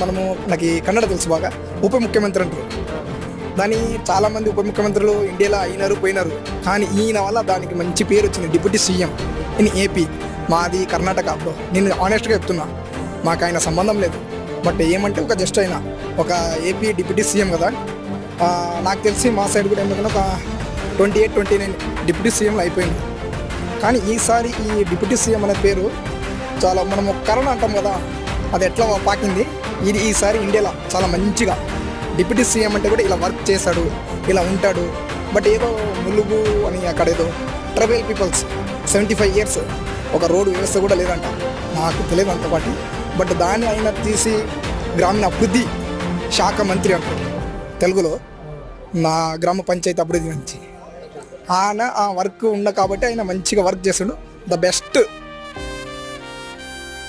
మనము నాకు కన్నడ తెలుసు బాగా. ఉప ముఖ్యమంత్రి అంటారు. దాని చాలామంది ఉప ముఖ్యమంత్రులు ఇండియాలో అయినారు పోయినారు. కానీ ఈయన వల్ల దానికి మంచి పేరు వచ్చింది డిప్యూటీ సీఎం ఇన్ ఏపీ. మాది కర్ణాటక. బ్రో నేను ఆనెస్ట్గా చెప్తున్నా. మాకు ఆయన సంబంధం లేదు. బట్ ఏమంటే ఒక జస్ట్ అయినా ఒక ఏపీ డిప్యూటీ సీఎం కదా. నాకు తెలిసి మా సైడ్ కూడా ఎందుకంటే ఒక twenty eight twenty nine deputy సీఎంలు అయిపోయింది. కానీ ఈసారి ఈ డిప్యూటీ సీఎం అనే పేరు చాలా మనము కరోనా అంటాం కదా. అది ఎట్లా పాకింది? ఇది ఈసారి ఇండియాలో చాలా మంచిగా. డిప్యూటీ సీఎం అంటే కూడా ఇలా వర్క్ చేశాడు ఇలా ఉంటాడు. బట్ ఏదో ములుగు అని అక్కడ ఏదో tribal peoples seventy five years ఒక రోడ్డు వ్యవస్థ కూడా లేదంట. నాకు తెలియదు అంత బట్ దాన్ని ఆయన తీసి గ్రామీణ అభివృద్ధి శాఖ మంత్రి అంటారు. తెలుగులో నా గ్రామ పంచాయతీ అభివృద్ధి నుంచి ఆయన ఆ వర్క్ ఉన్న కాబట్టి ఆయన మంచిగా వర్క్ చేస్తాడు ద బెస్ట్